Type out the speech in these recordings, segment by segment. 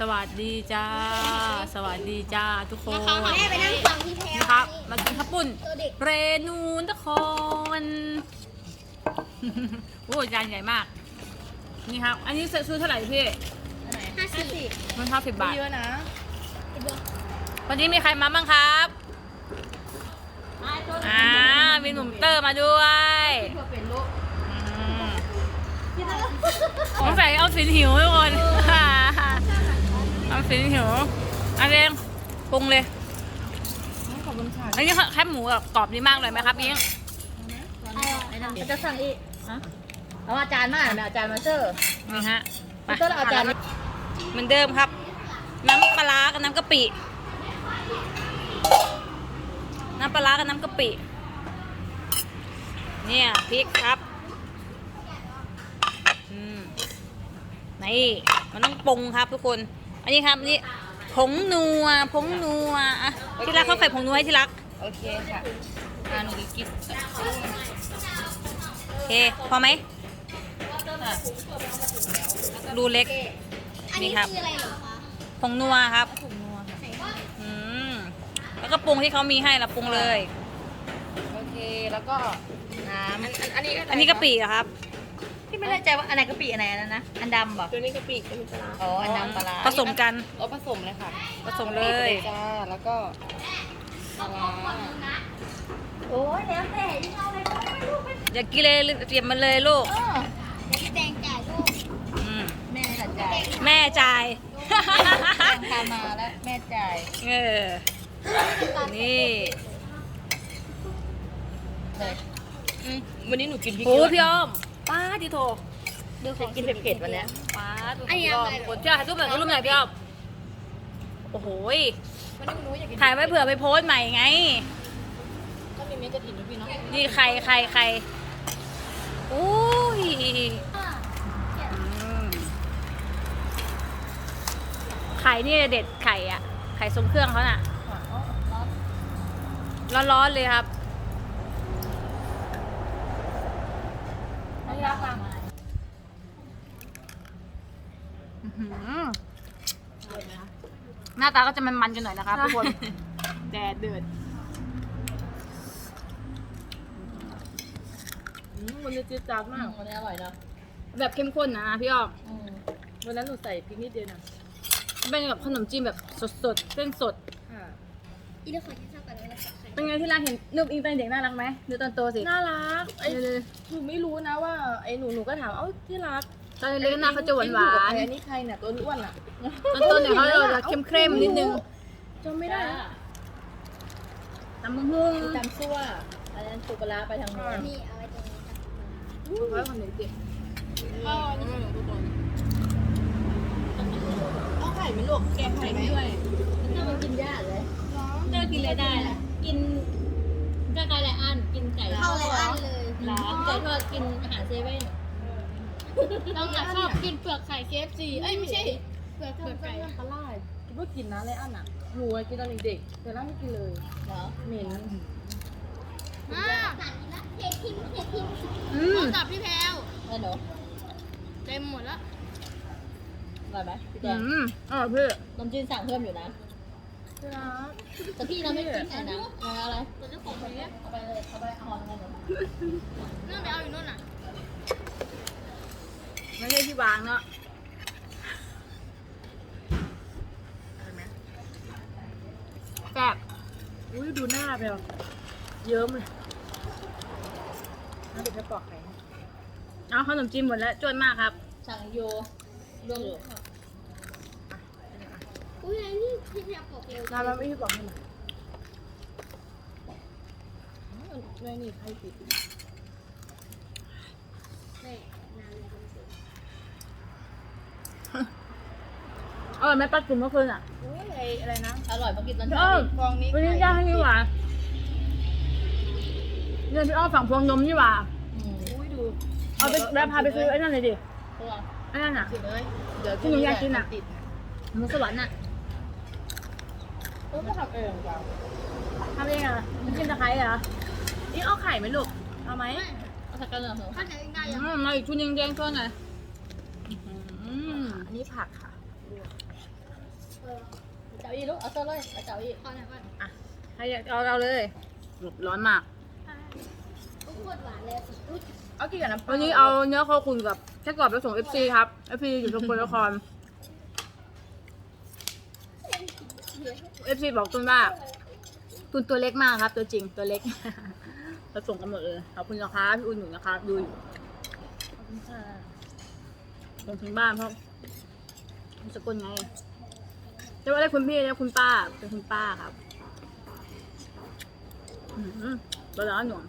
สวัสดีจ้า สวัสดีจ้าทุกคนแม่ไปนั่งฟังที่แพลวนะครับ มากินข้าวปุ้น ตัวเด็กเรนูนครโอ้จานใหญ่มาก นี่ครับ อันนี้ซื้อเท่าไหร่พี่ห้าสิบมันเท่าสิบบาท เยอะนะวันนี้มีใครมาบ้างครับ อ่า มีหนุ่มเตอร์มาด้วยอืมสงสัยเอาสินหิวทุกคน เอาสินหิวอันเองปรุงเลยขอบคุณค่ะอันนี้แคบหมูแบบกรอบดีมากเลยไหมครับยิงจะสั่งอีกเอาอาจารย์มาเนี่ยอาจารย์มาเจอร์นี่ฮะไปก็อาจารย์เหมือนเดิมครับ น้ำปลาร้ากับน้ำกะปิน้ำปลาร้ากับน้ำกะปิเนี่ยพริกครับอืมนี่มันต้องปรุงครับทุกคน นนี้ครับนี่ผงนัวผงนัวอะที่รักเขาใส่ผงนัวให้ที่รักโอเคค่ะอ่าหนูกินโอเคพอไหมรูเล็กอันนี้นี่ครับ คืออะไรเหรอคะผงนัวครับถุงนัวค่ะ อืมแล้วก็ปรุงที่เขามีให้เราปรุงเลย โอเค แล้วก็น้ำอันนี้อันนี้กะปิเหรอครับ พี่ไม่แน่ใจว่าอันไหนกะปิอันไหนอันนั้นนะ อันดำบอกตัวนี้กะปิจะมีปลาร้าอ๋อ อันดำปลาร้าผสมกันอ๋อผสมเลยค่ะผสมเลย จ้าแล้วก็ปลาร้าโอ้ยแล้วแต่ที่เอาอะไรก็ไม่รู้เป็นอย่ากินเลยเตรียมมันเลยลูกเดี๋ยวพี่แตงจ่ายลูกอืมแม่ละจ่ายแม่จ่ายแม่พามาแล้วแม่จ่ายเออ นี่เลยอืมวันนี้หนูกินพริกโอ้เยอะพี่อ้อม ป้าดิโทดูของกินเผ็ดๆวันเนี้ย ป้าดูพี่อ้อมกดเจ้าถ่ายรูปหน่อยถ่ายรูปหน่อยพี่อ้อมโอ้โหยวันนี้หนูอยากกินถ่ายไว้เผื่อไปโพสต์ใหม่ไง ก็มีเม็ดกระถิ่นด้วยพี่เนาะนี่ใครใครใครอุ้ยอืมไข่นี่เด็ดไข่อะไข่ทรงเครื่องเขาน่ะ ร้อนๆเลยครับ ไม่รักมาอื้อหือหน้าตาก็จะมันๆกันหน่อยนะครับทุกคนแดดเดือดอืมวันนี้จี๊ดจ๊าดมากวันนี้อร่อยเนาะแบบเข้มข้นนะพี่อ้อมอืมวันนั้นหนูใส่พริกนิดเดียวนะเป็นแบบขนมจีนแบบสดๆเส้นสด ค่ะ อีเดี๋ยวขอกินข้าวก่อนแล้วนะใคร เป็นไงที่ร้านเห็นรูปอิงตอนเด็กน่ารักไหมดูตอนโตสิน่ารักไอ้เออหนูไม่รู้นะว่าไอ้หนูหนูก็ถามเอ้าที่รักตอนเล็กๆหน้าเขาจะหวานหวานไอ้นี่ใครเนี่ยตัวอ้วนอะตอนโตเนี่ยเขาจะเข้มๆนิดนึงจำไม่ได้ตำบักหุ่งจำซั่วอันนั้นปูปลาร้าไปทางโน้นนี่เอาไว้ตรงนี้จ้ะไว้คนเด็กอ๋อนี่ของทุกคนเอาไข่ไหมลูกแกงไข่ไหมด้วยถ้ามันกินยากเลยเจอ กินอะไรได้ล่ะกินก็ไก่ไรอันกินไก่เข้าเลยอันเลยหลามไก่ทอดกินอาหารเซเว่นต้องอยากชอบกินเปลือกไข่ KFC เอ้ยไม่ใช่ เปลือกเปลือกไก่ปลาล่าคิดว่ากินนะไรอันอะหนูอะกินตอนเด็กๆแต่ล่าไม่กินเลยเหรอเหม็นมาตัดอีกแล้วเททิ้งเททิ้งอืมจับพี่แพลวแล้วหนูเต็มหมดแล้วอร่อยไหมพี่แจอืงมอร่อยพี่น้ำจิ้มสั่งเพิ่มอยู่นะที่รัก แต่พี่เราไม่กินไข่นะเอาอะไรตัวเจ้าของนี้เอาไปเลยเอาไปเอาอะไรหนูนั่นไปเอาอยู่นู่นน่ะไม่ใช่ที่วางเนาะแซ่บอุ้ยดูหน้าไปอะเยิ้มเลยน่าเด็กจะปอกไข่เอาขนมจีนหมดแล้วจวนมากครับ สั่งโยรวม อยู่อุ้ยไอ้นี่พี่แพลวบอกเร็วน้ำมันไม่ให้บอกให้มาไม่นี่ใครปิดแม่นานเลยมันเสร็จเออแม่ปัดกลุ่มเมื่อคืนอะโอ้ยไออะไรนะอร่อยเพราะกินตอนเอเช้าอฟองนี้วันนี้ย่างให้นี่หว่าเนี่ยพี่อ้อมฝั่งพวงนมนี่หว่าอืมอุ้ยดูเอาไปแวะพาไปซื้อไอ้นั่นเลยดิตัวไอ้นั่นอะติดเลยเดี๋ยวที่หนูอยากกินอะติดหมูสวรรค์อะ เออก็ทำเองจ้ะทำเองเหรอะมันกินตะไคร้เหรอนี่เอาไข่ไหมลูก เอาไหมเอาสักกันเหรอหนูข้าวเหนียวยังได้อืยังมมาอีกชุดหนึงแดงช่วยหน่อยอืมอันนี้ผักค่ะเจ้าอีลูก เอาตัวเลยเอาเจ้าอีขอหน่อยก่อนอะใครอยากเอาเอาเลยร้อนมากทุกคนหวานเลยอุ๊ยเอากี่กันนะวันนี้เอาเนื้อโคขุนกับแค่กรอบไปส่ง FC ครับ FC อยู่สกลนคร FC บอกตุนว่า ตุนตัวเล็กมากครับ ตัวจริงตัวเล็กเราส่งกันหมดเลยขอบคุณนะคะพี่อุ่นหนุนนะคะดูอยู่ส่งถึงบ้านเพราะสกลไงจะว่าได้คุณพี่ได้คุณป้าเป็นคุณป้าครับอืมร้อนๆหน่วง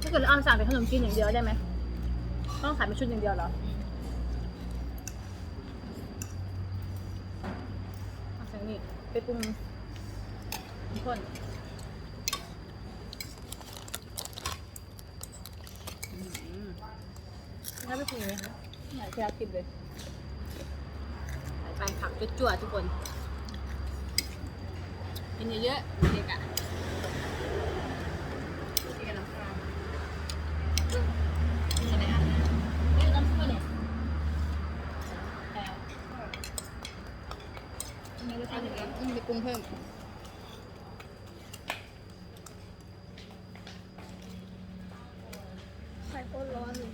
ถ้าเกิดเราเอาสั่งเป็นขนมจีนอย่างเดียวได้ไหมต้องขายเป็นชุดอย่างเดียวเหรอเอาสั่ง นี่ไปปรุงทุกคนอืมถ้าไปปรุงไหมคะอยากอยากกินเลยใส่ไปผักจั่วๆทุกคนกินเยอะๆเด็กอะ กี่กันน้ำตาล เฮ้ยน้ำซุปเนี่ย ไม่ได้ใส่ถึงแล้วอืมไปปรุงเพิ่มไข่โคตรร้อนเลย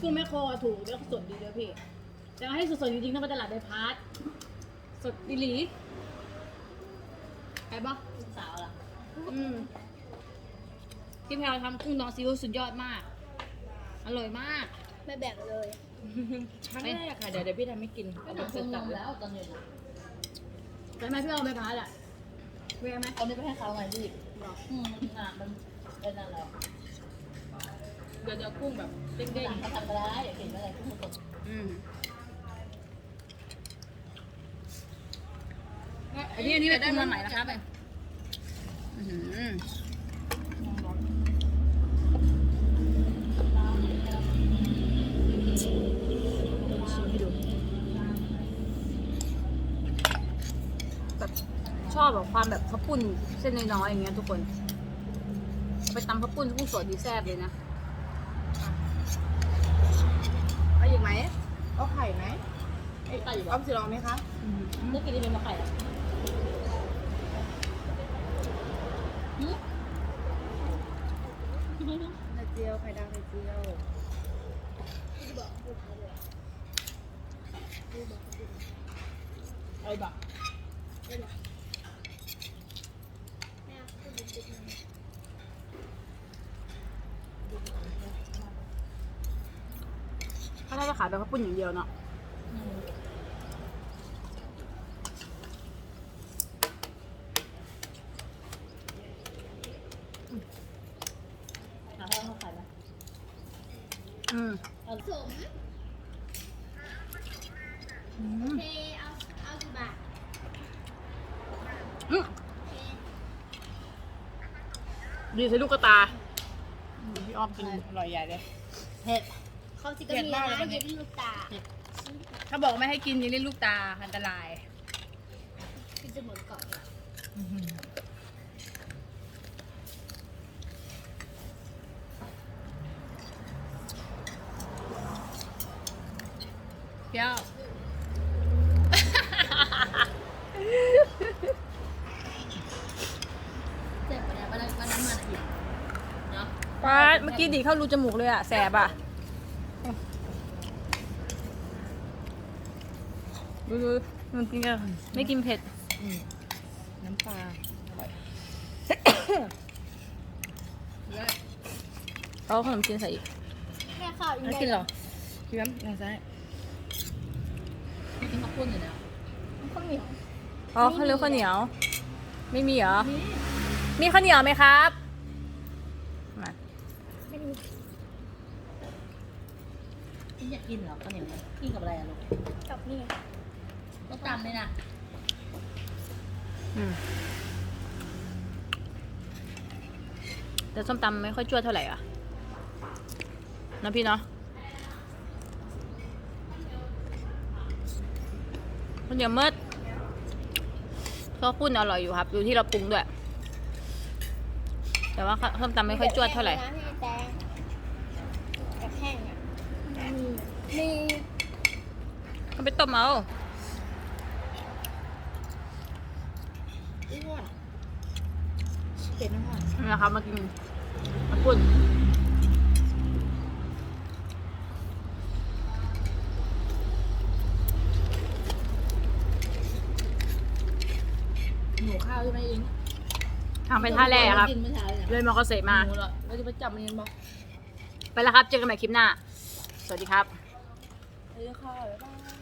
กุ้งแม่โคอะถูกแล้วก็สดดีด้วยพี่แต่เอาให้สดๆจริงๆต้องไปตลาดไดพาร์ทสดอีหลีไปปะลูกสาวล่ะอืมพี่แพลวทำกุ้งดองซีอิ๊วสุดยอดมาก อร่อยมาก ไม่แบ่งเลย ครั้งแรกค่ะเดี๋ยวเดี๋ยวพี่ทำให้กินเอาแบบงเสทร็รจงนสับมเลยแล้วตอนเย็นอะไปไหมพี่เอาไดพาร์ทอะเวไหมเอานี้ไปให้เขาไงรีบอืมมันอะมันเป็นนั่นแหละเดี๋ยวเดี๋ยวกุ้งแบบเด้เด็งกเขาทำไปได้อย่าเห็นอะไรกุ้งสดอืมอันนี้อันนี้เป็นกุ้มาใหม่นะครับอืมแบ ชอบแบบความแบบข้าวปุ้นเส้นน้อยๆอย่างเงี้ยทุกคน ไปตำข้าวปุ้นกุ้งสดดีแซ่บเลยนะๆเอาอีกไหมเอาไข่ไหมไอ้ไก่อยู่เอาสีรองไหมคะเมื่อกี้นี่เป็นมะไข่อะหืมไข่เจียวไข่ดาวไข่เจียวเอาแบบ เขาน่าจะขายแบบข้าวปุ้นอย่างเดียวเนาะหาให้เขาขายไหมอืมเอาสมอืมเทเอาเอากี่บาทอืมดีใส่ลูกกระตาอืมพี่อ้อมกินอร่อยใหญ่เลย เผ็ด เขาสิก็มีนะเย็นลูกตาถ้าบอกไม่ให้กินอยังเล่นลูกตาอันตรายคือจะหมดก่อนเปรี้ยวเจ็บปะเนี่ยวันนั้นวันนั้นมันอีกเนาะป้าดเมื่อกี้ดีเข้ารูจมูกเลยอะแสบอะ ดูดูมันกินกันไม่กินเผ็ด น้ำปลาเอาขนมจีนใส่อีกแม่ข้าวอีกไม่กินหรอพี่แป๊บทางซ้ายกินข้าวปุ้นอยู่แล้วข้าวเหนียวอ๋อข้าวเหนียวข้าวเหนียว ไม่มีเหรอ มีข้าวเหนียวไหมครับมาไม่มีอยากกินเหรอข้าวเหนียวกินกับอะไรอะลูกกับนี่ ต้องตำเลยนะอืมแต่ส้มตำไม่ค่อยจวดเท่าไหร่อะนะพี่เนาะข้าวเหนียวมืดข้าวปุ้นอร่อยอยู่ครับ อยู่ที่เราปรุงด้วย แต่ว่าส้มตำไม่ค่อยจวดเท่าไหร่น้ำให้แตงแบบแห้งอะมีมีไปต้มเอา อีห้อนเป็ดน้ำห้อนนี่นะครับมากินมาปุ่นหนูข้าวใช่ไหมเองทางไปท่าแร่ครับ กินเมื่อเช้าเนี่ยเลยมอเกษตรมา หนูเหรอเราจะไปจับมันยังบอกไปแล้วครับ เจอกันใหม่คลิปหน้า สวัสดีครับเอ้ยข้าวบ๊ายบาย